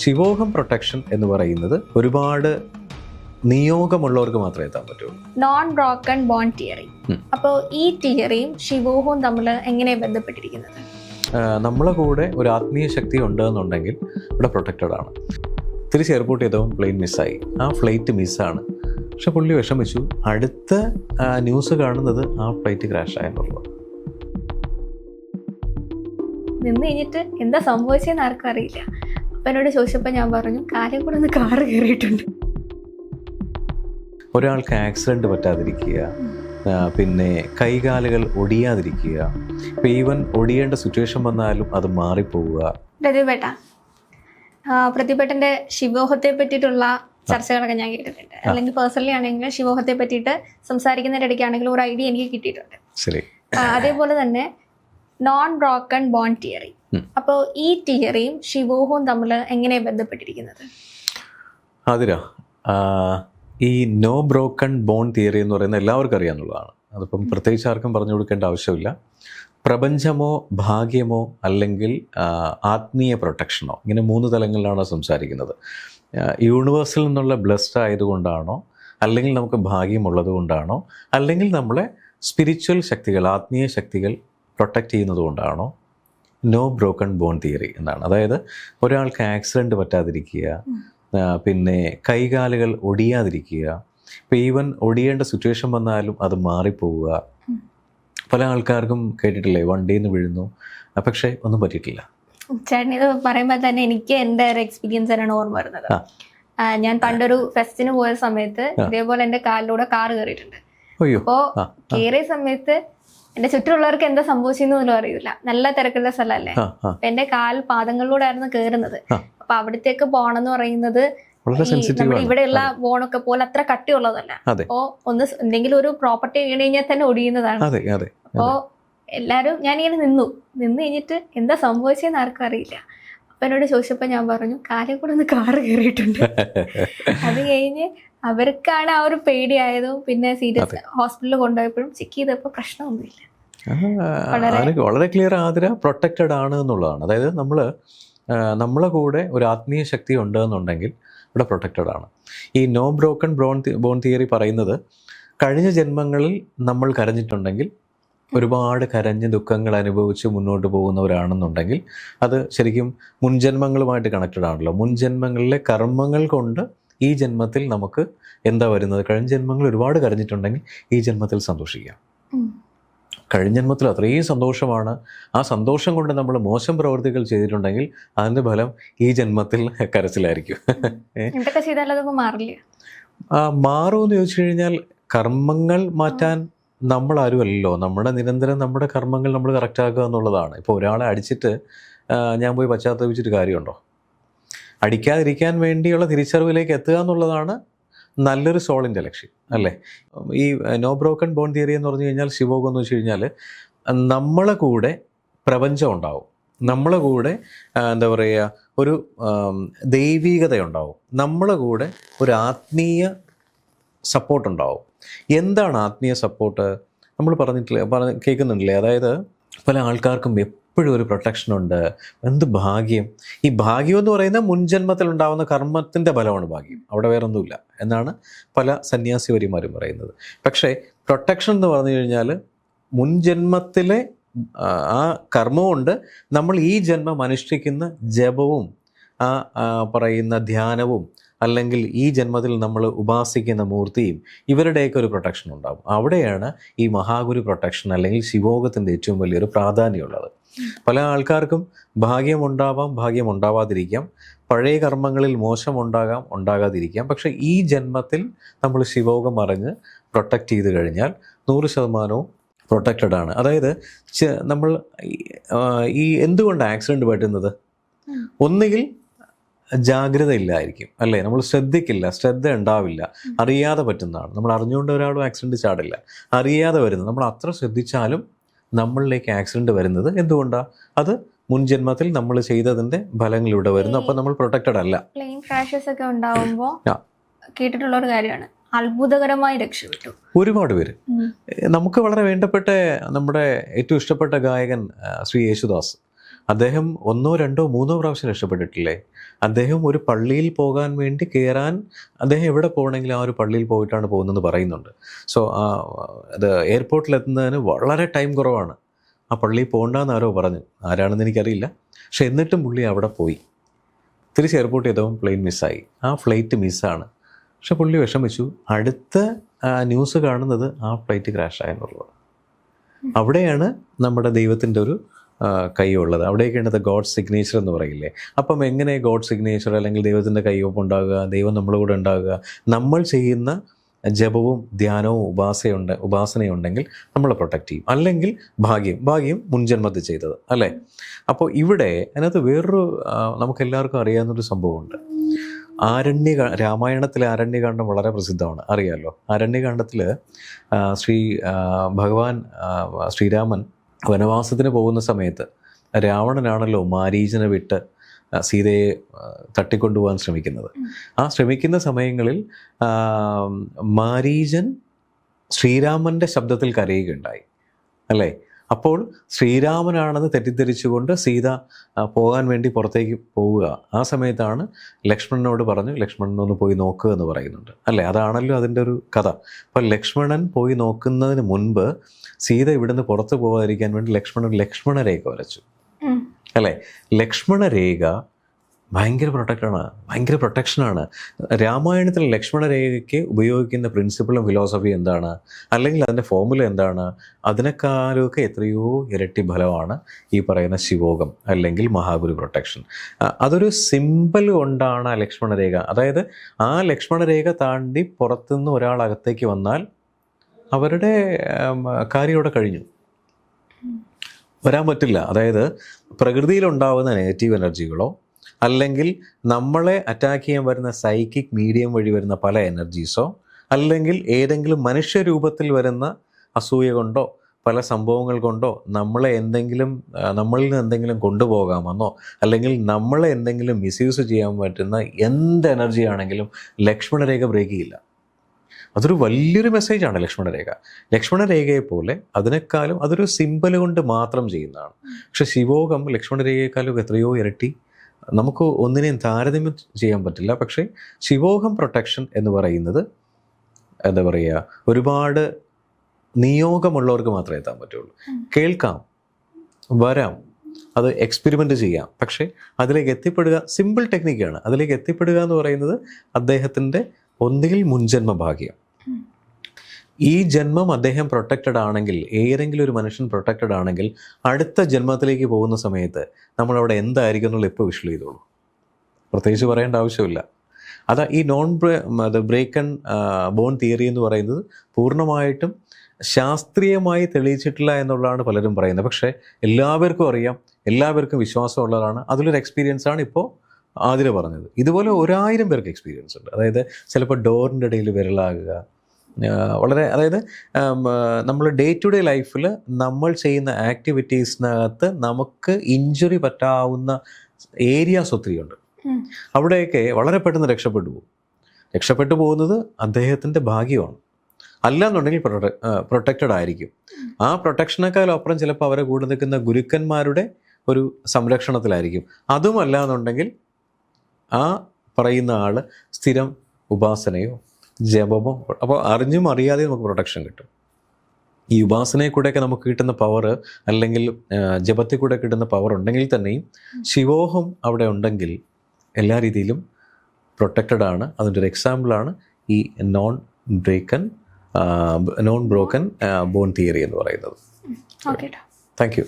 ശിവോഹം protection എന്ന് പറയുന്നത് ഒരുപാട് നിയോഗമുള്ളവർക്ക് മാത്രമേ എത്താൻ പറ്റുള്ളൂ നോൺ ബ്രോക്കൺ ബോൺ തിയറി. അപ്പോൾ ഈ തിയറിയും ശിവോഹവും തമ്മിൽ എങ്ങനെ ബന്ധപ്പെട്ടിരിക്കുന്നത്? നമ്മളെ കൂടെ ഒരു ആത്മീയ ശക്തി ഉണ്ട് എന്നുണ്ടെങ്കിൽ ഇവിടെ പ്രൊട്ടക്റ്റഡ് ആണ്. തിരിച്ച് എയർപോർട്ട് ചെയ്തോ പ്ലെയിൻ മിസ്സായി ആ ഫ്ലൈറ്റ് മിസ്സാണ് പക്ഷെ പുള്ളി വിഷമിച്ചു. അടുത്ത ന്യൂസ് കാണുന്നത് ആ ഫ്ലൈറ്റ് ക്രാഷ് ആയെന്നുള്ളത് നിന്ന് കഴിഞ്ഞിട്ട് എന്താ സംഭവിച്ചതെന്ന് ആർക്കും അറിയില്ല. അപ്പൊ എന്നോട് ചോദിച്ചപ്പോൾ ഞാൻ പറഞ്ഞു കാര്യം കൂടെ ഒന്ന് കാറ് കയറിയിട്ടുണ്ട് ഒരാൾക്ക് ആക്സിഡന്റ് പറ്റാതിരിക്കുക പിന്നെ കൈകാലുകൾ ഒടിയാതിരിക്കുക ഇപ്പം ഈവൻ ഒടിയേണ്ട സിറ്റുവേഷൻ വന്നാലും അത് മാറിപ്പോവുക. പ്രതിപേട്ട പ്രതിപേട്ടന്റെ ശിവോഹത്തെ പറ്റിയിട്ടുള്ള ചർച്ചകളൊക്കെ ഞാൻ കേട്ടിട്ടുണ്ട്. അല്ലെങ്കിൽ പേഴ്സണലി ആണെങ്കിൽ ശിവോഹത്തെ പറ്റിയിട്ട് സംസാരിക്കുന്നതിന്റെ ഇടയ്ക്കാണെങ്കിലും ഒരു ഐഡിയ എനിക്ക് കിട്ടിയിട്ടുണ്ട്. ശരി. അതേപോലെ തന്നെ നോൺ ബ്രോക്കൺ ബോൺ തിയറി. അപ്പോൾ ഈ തിയറിയും ശിവോഹവും തമ്മിൽ എങ്ങനെ ബന്ധപ്പെട്ടിരിക്കുന്നത്? അതിരാ ഈ നോ ബ്രോക്കൺ ബോൺ തിയറി എന്ന് പറയുന്നത് എല്ലാവർക്കും അറിയാമെന്നുള്ളതാണ് അതിപ്പം പ്രത്യേകിച്ച് ആർക്കും പറഞ്ഞു കൊടുക്കേണ്ട ആവശ്യമില്ല. പ്രപഞ്ചമോ ഭാഗ്യമോ അല്ലെങ്കിൽ ആത്മീയ പ്രൊട്ടക്ഷനോ ഇങ്ങനെ മൂന്ന് തലങ്ങളിലാണ് സംസാരിക്കുന്നത്. യൂണിവേഴ്സിൽ നിന്നുള്ള ബ്ലെസ്ഡ് ആയതുകൊണ്ടാണോ അല്ലെങ്കിൽ നമുക്ക് ഭാഗ്യമുള്ളത് കൊണ്ടാണോ അല്ലെങ്കിൽ നമ്മളെ സ്പിരിച്വൽ ശക്തികൾ ആത്മീയ ശക്തികൾ പ്രൊട്ടക്റ്റ് ചെയ്യുന്നത് കൊണ്ടാണോ നോ ബ്രോക്കൺ ബോൺ തിയറി എന്നാണ്. അതായത് ഒരാൾക്ക് ആക്സിഡന്റ് പറ്റാതിരിക്കുക പിന്നെ കൈകാലുകൾ ഒടിയാതിരിക്കുക ഇപ്പം ഈവൻ ഒടിയേണ്ട സിറ്റുവേഷൻ വന്നാലും അത് മാറിപ്പോവുക. പല ആൾക്കാർക്കും കേട്ടിട്ടില്ലേ വണ്ടിയിൽ നിന്ന് വീഴുന്നു. പക്ഷേ ഒന്നും പറ്റിയിട്ടില്ല. ചേട്ടൻ ഇത് പറയുമ്പോൾ തന്നെ എനിക്ക് എന്റെ ഒരു എക്സ്പീരിയൻസ് തന്നെയാണ് ഓർമ്മ വരുന്നത്. ഞാൻ പണ്ടൊരു ഫെസ്റ്റിന് പോയ സമയത്ത് ഇതേപോലെ എന്റെ കാലിലൂടെ കാറ് കയറിയിട്ടുണ്ട്. അയ്യോ. അപ്പോ ആ, ആ. കയറിയ സമയത്ത് എന്റെ ചുറ്റുമുള്ളവർക്ക് എന്താ സംഭവിച്ചെന്ന് പോലും അറിയില്ല. നല്ല തിരക്കുള്ള സ്ഥലമല്ലേ? അപ്പൊ എന്റെ കാൽ പാദങ്ങളിലൂടെ ആയിരുന്നു കയറുന്നത് ആ. അപ്പൊ അവിടത്തേക്ക് പോണെന്ന് പറയുന്നത് ഇവിടെയുള്ള ബോണൊക്കെ പോലെ അത്ര കട്ടിയുള്ളതല്ല. അപ്പോ ഒന്ന് എന്തെങ്കിലും ഒരു പ്രോപ്പർട്ടി വീണ് കഴിഞ്ഞാൽ തന്നെ ഒടിയുന്നതാണ്. അപ്പോ എല്ലാരും ഞാനിങ്ങനെ നിന്നു. നിന്ന് കഴിഞ്ഞിട്ട് എന്താ സംഭവിച്ചെന്ന് ആർക്കും അറിയില്ല. അപ്പൊ എന്നോട് ചോദിച്ചപ്പോ ഞാൻ പറഞ്ഞു കാലിൽ കൂടെ ഒന്ന് കാറ് കയറിയിട്ടുണ്ട് അത് കഴിഞ്ഞ് അവർക്കാണ് ആ ഒരു പേടിയായതും പിന്നെ സീരിയസ് ഹോസ്പിറ്റലിൽ കൊണ്ടുപോയപ്പോഴും ചെക്ക് ചെയ്തപ്പോൾ പ്രശ്നമൊന്നുമില്ല. വളരെ ക്ലിയർ ആതിര പ്രൊട്ടക്റ്റഡ് ആണ് എന്നുള്ളതാണ്. അതായത് നമ്മൾ നമ്മളെ കൂടെ ഒരു ആത്മീയ ശക്തി ഉണ്ട് എന്നുണ്ടെങ്കിൽ ഇവിടെ പ്രൊട്ടക്റ്റഡ് ആണ്. ഈ no broken brown bone theory പറയുന്നത് കഴിഞ്ഞ ജന്മങ്ങളിൽ നമ്മൾ കരഞ്ഞിട്ടുണ്ടെങ്കിൽ ഒരുപാട് കരഞ്ഞ് ദുഃഖങ്ങൾ അനുഭവിച്ച് മുന്നോട്ട് പോകുന്നവരാണെന്നുണ്ടെങ്കിൽ അത് ശരിക്കും മുൻജന്മങ്ങളുമായിട്ട് കണക്റ്റഡ് ആണല്ലോ. മുൻജന്മങ്ങളിലെ കർമ്മങ്ങൾ കൊണ്ട് ഈ ജന്മത്തിൽ നമുക്ക് എന്താ വരുന്നത്? കഴിഞ്ഞ ജന്മങ്ങൾ ഒരുപാട് കരഞ്ഞിട്ടുണ്ടെങ്കിൽ ഈ ജന്മത്തിൽ സന്തോഷിക്കാം. കഴിഞ്ഞ ജന്മത്തിൽ അത്രയും സന്തോഷമാണ്. ആ സന്തോഷം കൊണ്ട് നമ്മൾ മോശം പ്രവൃത്തികൾ ചെയ്തിട്ടുണ്ടെങ്കിൽ അതിന്റെ ഫലം ഈ ജന്മത്തിൽ കരച്ചിലായിരിക്കും. മാറില്ല. മാറുമെന്ന് ചോദിച്ചു കഴിഞ്ഞാൽ കർമ്മങ്ങൾ മാറ്റാൻ നമ്മൾ അല്ലല്ലോ നമ്മുടെ നിരന്തരം നമ്മുടെ കർമ്മങ്ങൾ നമ്മൾ കറക്റ്റ് ആക്കുക എന്നുള്ളതാണ്. ഇപ്പോൾ ഒരാളെ അടിച്ചിട്ട് ഞാൻ പോയി പശ്ചാത്തപിച്ചിട്ട് കാര്യമുണ്ടോ? അടിക്കാതിരിക്കാൻ വേണ്ടിയുള്ള തിരിച്ചറിവിലേക്ക് എത്തുക എന്നുള്ളതാണ് നല്ലൊരു സോളിന്റെ ലക്ഷ്യം അല്ലേ? ഈ നോ ബ്രോക്കൺ ബോൺ തിയറി എന്ന് പറഞ്ഞു കഴിഞ്ഞാൽ ശിവോഗം എന്ന് വെച്ച് കഴിഞ്ഞാൽ നമ്മളെ കൂടെ പ്രപഞ്ചം ഉണ്ടാവും. നമ്മളെ കൂടെ എന്താ പറയുക ഒരു ദൈവീകതയുണ്ടാവും നമ്മളെ കൂടെ ഒരു ആത്മീയ സപ്പോർട്ട് ഉണ്ടാവും. എന്താണ് ആത്മീയ സപ്പോർട്ട്? നമ്മൾ പറഞ്ഞിട്ടില്ലേ പറഞ്ഞ കേൾക്കുന്നുണ്ടല്ലേ? അതായത് പല ആൾക്കാർക്കും എപ്പോഴും ഒരു പ്രൊട്ടക്ഷൻ ഉണ്ട്. എന്ത് ഭാഗ്യം. ഈ ഭാഗ്യം എന്ന് പറയുന്ന മുൻജന്മത്തിൽ ഉണ്ടാകുന്ന കർമ്മത്തിന്റെ ഫലമാണ് ഭാഗ്യം. അവിടെ വേറൊന്നുമില്ല. എന്നാണ് പല സന്യാസിവരിമാരും പറയുന്നത്. പക്ഷേ പ്രൊട്ടക്ഷൻ എന്ന് പറഞ്ഞു കഴിഞ്ഞാൽ മുൻജന്മത്തിലെ ആ, കർമ്മം കർമ്മമുണ്ട് നമ്മൾ ഈ ജന്മം അനുഷ്ഠിക്കുന്ന ജപവും ആ, പറയുന്ന ധ്യാനവും അല്ലെങ്കിൽ ഈ ജന്മത്തിൽ നമ്മൾ ഉപാസിക്കുന്ന മൂർത്തിയും ഇവരുടെയൊക്കെ ഒരു പ്രൊട്ടക്ഷൻ ഉണ്ടാകും അവിടെയാണ് ഈ മഹാഗുരു പ്രൊട്ടക്ഷൻ അല്ലെങ്കിൽ ശിവോഗത്തിന്റെ ഏറ്റവും വലിയൊരു പ്രാധാന്യമുള്ളത്. പല ആൾക്കാർക്കും ഭാഗ്യമുണ്ടാവാം ഭാഗ്യം ഉണ്ടാവാതിരിക്കാം പഴയ കർമ്മങ്ങളിൽ മോശമുണ്ടാകാം ഉണ്ടാകാതിരിക്കാം. പക്ഷേ ഈ ജന്മത്തിൽ നമ്മൾ ശിവോഗം അറിഞ്ഞ് പ്രൊട്ടക്റ്റ് ചെയ്ത് കഴിഞ്ഞാൽ നൂറ് ശതമാനവും പ്രൊട്ടക്റ്റഡ് ആണ്. അതായത് നമ്മൾ ഈ- എന്തുകൊണ്ട് ആക്സിഡന്റ് പറ്റുന്നത്. ഒന്നുകിൽ ജാഗ്രത ഇല്ലായിരിക്കും അല്ലേ? നമ്മൾ ശ്രദ്ധിക്കില്ല ശ്രദ്ധ ഉണ്ടാവില്ല അറിയാതെ പറ്റുന്നതാണ്. നമ്മൾ അറിഞ്ഞുകൊണ്ട് ഒരാളും ആക്സിഡന്റ് ചാടില്ല. അറിയാതെ വരുന്നത് നമ്മൾ അത്ര ശ്രദ്ധിച്ചാലും നമ്മളിലേക്ക് ആക്സിഡന്റ് വരുന്നത് എന്തുകൊണ്ടാണ് അത് മുൻജന്മത്തിൽ നമ്മൾ ചെയ്തതിന്റെ ഫലങ്ങൾ ഇവിടെ വരുന്നു അപ്പോൾ നമ്മൾ പ്രൊട്ടക്റ്റഡ് അല്ല. പ്ലെയിൻ ക്രാഷസ് ഒക്കെ ഉണ്ടാവുമ്പോൾ കേട്ടിട്ടുള്ള ഒരു കാര്യമാണ്. അത്ഭുതകരമായി രക്ഷപ്പെട്ടു. ഒരുപാട് പേര്. നമുക്ക് വളരെ വേണ്ടപ്പെട്ട നമ്മുടെ ഏറ്റവും ഇഷ്ടപ്പെട്ട ഗായകൻ ശ്രീ യേശുദാസ്. അദ്ദേഹം ഒന്നോ രണ്ടോ മൂന്നോ പ്രാവശ്യം രക്ഷപ്പെട്ടിട്ടില്ലേ? അദ്ദേഹം ഒരു പള്ളിയിൽ പോകാൻ വേണ്ടി കയറാൻ അദ്ദേഹം എവിടെ പോകണമെങ്കിലും ആ ഒരു പള്ളിയിൽ പോയിട്ടാണ് പോകുന്നതെന്ന് പറയുന്നുണ്ട്. സോ അത് എയർപോർട്ടിൽ എത്തുന്നതിന് വളരെ ടൈം കുറവാണ്. ആ പള്ളിയിൽ പോകണ്ടെന്ന് ആരോ പറഞ്ഞു. ആരാണെന്ന് എനിക്കറിയില്ല. പക്ഷെ എന്നിട്ടും പുള്ളി അവിടെ പോയി. തിരിച്ച് എയർപോർട്ടിൽ ചെയ്തപ്പോൾ പ്ലെയിൻ മിസ്സായി ആ ഫ്ലൈറ്റ് മിസ്സാണ് പക്ഷെ പുള്ളി വിഷമിച്ചു. അടുത്ത ന്യൂസ് കാണുന്നത് ആ ഫ്ലൈറ്റ് ക്രാഷ് ആയെന്നുള്ളത് അവിടെയാണ് നമ്മുടെ ദൈവത്തിന്റെ ഒരു കൈയുള്ളത്. അവിടെയൊക്കെയാണ് ഗോഡ് സിഗ്നേച്ചർ എന്ന് പറയില്ലേ? അപ്പം എങ്ങനെ ഗോഡ് സിഗ്നേച്ചർ അല്ലെങ്കിൽ ദൈവത്തിന്റെ കൈയൊപ്പം ഉണ്ടാകുക ദൈവം നമ്മളോട് ഉണ്ടാകുക? നമ്മൾ ചെയ്യുന്ന ജപവും ധ്യാനവും ഉപാസയുണ്ട് ഉപാസനയുണ്ടെങ്കിൽ നമ്മളെ പ്രൊട്ടക്റ്റ് ചെയ്യും. അല്ലെങ്കിൽ ഭാഗ്യം ഭാഗ്യം മുൻജന്മത്തിൽ ചെയ്തത് അല്ലേ? അപ്പോൾ ഇവിടെ അതിനകത്ത് വേറൊരു നമുക്കെല്ലാവർക്കും അറിയാവുന്നൊരു സംഭവമുണ്ട്. ആരണ്യ രാമായണത്തിലെ ആരണ്യകാന്ഡം വളരെ പ്രസിദ്ധമാണ്. അറിയാമല്ലോ ആരണ്യകാന്ഡത്തിൽ ശ്രീ ഭഗവാൻ ശ്രീരാമൻ വനവാസത്തിന് പോകുന്ന സമയത്ത് രാവണനാണല്ലോ മാരീചനെ വിട്ട് സീതയെ തട്ടിക്കൊണ്ടുപോകാൻ ശ്രമിക്കുന്നത്. ആ ശ്രമിക്കുന്ന സമയങ്ങളിൽ മാരീചൻ ശ്രീരാമന്റെ ശബ്ദത്തിൽ കരയുകയുണ്ടായി. അല്ലേ? അപ്പോൾ ശ്രീരാമനാണെന്ന് തെറ്റിദ്ധരിച്ചുകൊണ്ട് സീത പോകാൻ വേണ്ടി പുറത്തേക്ക് പോവുക. ആ സമയത്താണ് ലക്ഷ്മണനോട് പറഞ്ഞു ലക്ഷ്മണൻ ഒന്ന് പോയി നോക്കുക എന്ന് പറയുന്നുണ്ട്. അല്ലേ? അതാണല്ലോ അതിന്റെ ഒരു കഥ. അപ്പോൾ ലക്ഷ്മണൻ പോയി നോക്കുന്നതിന് മുൻപ് സീത ഇവിടുന്ന് പുറത്ത് പോകാതിരിക്കാൻ വേണ്ടി ലക്ഷ്മണൻ ലക്ഷ്മണരേഖ വരച്ചു. അല്ലേ? ലക്ഷ്മണരേഖ ഭയങ്കര പ്രൊട്ടക്റ്റാണ് ഭയങ്കര പ്രൊട്ടക്ഷനാണ് രാമായണത്തിൽ ലക്ഷ്മണരേഖയ്ക്ക് ഉപയോഗിക്കുന്ന പ്രിൻസിപ്പിളും ഫിലോസഫി എന്താണ്? അല്ലെങ്കിൽ അതിന്റെ ഫോമുല എന്താണ്? അതിനേക്കാളൊക്കെ എത്രയോ ഇരട്ടി ഫലമാണ് ഈ പറയുന്ന ശിവോകം അല്ലെങ്കിൽ മഹാഗുരു പ്രൊട്ടക്ഷൻ അതൊരു സിമ്പിൾ കൊണ്ടാണ് ആ ലക്ഷ്മണരേഖ. അതായത് ആ ലക്ഷ്മണരേഖ താണ്ടി പുറത്തുനിന്ന് ഒരാൾ അകത്തേക്ക് വന്നാൽ അവരുടെ കാര്യം ഇവിടെ കഴിഞ്ഞു. വരാൻ പറ്റില്ല. അതായത് പ്രകൃതിയിലുണ്ടാകുന്ന നെഗറ്റീവ് എനർജികളോ അല്ലെങ്കിൽ നമ്മളെ അറ്റാക്ക് ചെയ്യാൻ വരുന്ന സൈക്കിക് മീഡിയം വഴി വരുന്ന പല എനർജീസോ അല്ലെങ്കിൽ ഏതെങ്കിലും മനുഷ്യരൂപത്തിൽ വരുന്ന അസൂയ കൊണ്ടോ പല സംഭവങ്ങൾ കൊണ്ടോ നമ്മളെ എന്തെങ്കിലും നമ്മളിൽ നിന്ന് എന്തെങ്കിലും കൊണ്ടുപോകാമെന്നോ അല്ലെങ്കിൽ നമ്മളെ എന്തെങ്കിലും മിസ്യൂസ് ചെയ്യാൻ പറ്റുന്ന എന്ത് എനർജി ആണെങ്കിലും ലക്ഷ്മണരേഖ ബ്രേക്ക് ചെയ്യില്ല. അതൊരു വലിയൊരു മെസ്സേജാണ് ലക്ഷ്മണരേഖ ലക്ഷ്മണരേഖയെ പോലെ അതിനേക്കാളും അതൊരു സിമ്പൽ കൊണ്ട് മാത്രം ചെയ്യുന്നതാണ്. പക്ഷെ ശിവോകം ലക്ഷ്മണരേഖയെക്കാളും എത്രയോ ഇരട്ടി നമുക്ക് ഒന്നിനെയും താരതമ്യം ചെയ്യാൻ പറ്റില്ല. പക്ഷേ ശിവോഹം പ്രൊട്ടക്ഷൻ എന്ന് പറയുന്നത് എന്താ പറയുക ഒരുപാട് നിയോഗമുള്ളവർക്ക് മാത്രമേ എത്താൻ പറ്റുള്ളൂ. കേൾക്കാം വരാം അത് എക്സ്പെരിമെന്റ് ചെയ്യാം. പക്ഷേ അതിലേക്ക് എത്തിപ്പെടുക സിമ്പിൾ ടെക്നിക്കാണ് അതിലേക്ക് എത്തിപ്പെടുക എന്ന് പറയുന്നത് അദ്ദേഹത്തിന്റെ ഒന്നുകിൽ മുൻജന്മ ഭാഗ്യം. ഈ ജന്മം അദ്ദേഹം പ്രൊട്ടക്റ്റഡ് ആണെങ്കിൽ ഏതെങ്കിലും ഒരു മനുഷ്യൻ പ്രൊട്ടക്റ്റഡ് ആണെങ്കിൽ അടുത്ത ജന്മത്തിലേക്ക് പോകുന്ന സമയത്ത് നമ്മളവിടെ എന്തായിരിക്കും എന്നുള്ള ഇപ്പോൾ വിഷ്വൽ ചെയ്തോളൂ. പ്രത്യേകിച്ച് പറയേണ്ട ആവശ്യമില്ല. അതാ ഈ നോൺ ബ്രേ ബ്രേക്കൺ ബോൺ തിയറി എന്ന് പറയുന്നത് പൂർണമായിട്ടും ശാസ്ത്രീയമായി തെളിയിച്ചിട്ടില്ല എന്നുള്ളതാണ് പലരും പറയുന്നത്. പക്ഷേ എല്ലാവർക്കും അറിയാം എല്ലാവർക്കും വിശ്വാസമുള്ളതാണ് അതിലൊരു എക്സ്പീരിയൻസ് ആണ് ഇപ്പോൾ ആതിര പറഞ്ഞത്. ഇതുപോലെ ഒരായിരം പേർക്ക് എക്സ്പീരിയൻസ് ഉണ്ട്. അതായത് ചിലപ്പോൾ ഡോറിന്റെ ഇടയിൽ വിരലാകുക വളരെ അതായത് നമ്മൾ ഡേ ടു ഡേ ലൈഫിൽ നമ്മൾ ചെയ്യുന്ന ആക്ടിവിറ്റീസിനകത്ത് നമുക്ക് ഇഞ്ചുറി പറ്റാവുന്ന ഏരിയാസ് ഒത്തിരിയുണ്ട്. അവിടെയൊക്കെ വളരെ പെട്ടെന്ന് രക്ഷപ്പെട്ടു പോകും. രക്ഷപ്പെട്ടു പോകുന്നത് അദ്ദേഹത്തിന്റെ ഭാഗ്യമാണ്. അല്ല എന്നുണ്ടെങ്കിൽ പ്രൊട്ടക്റ്റഡ് ആയിരിക്കും. ആ പ്രൊട്ടക്ഷനേക്കാളപ്പുറം ചിലപ്പോൾ അവരെ കൂടെ നിൽക്കുന്ന ഗുരുക്കന്മാരുടെ ഒരു സംരക്ഷണത്തിലായിരിക്കും. അതുമല്ല എന്നുണ്ടെങ്കിൽ ആ പറയുന്ന ആൾ സ്ഥിരം ഉപാസനയോ ജപമോ അപ്പോൾ അറിഞ്ഞും അറിയാതെ നമുക്ക് പ്രൊട്ടക്ഷൻ കിട്ടും. ഈ ഉപാസനയിൽ കൂടെയൊക്കെ നമുക്ക് കിട്ടുന്ന പവർ അല്ലെങ്കിൽ ജപത്തിൽ കൂടെ കിട്ടുന്ന പവർ ഉണ്ടെങ്കിൽ തന്നെയും ശിവോഹം അവിടെ ഉണ്ടെങ്കിൽ എല്ലാ രീതിയിലും പ്രൊട്ടക്റ്റഡ് ആണ്. അതിന്റെ ഒരു എക്സാമ്പിളാണ് ഈ non broken non broken bone theory എന്ന് പറയുന്നത്. Thank you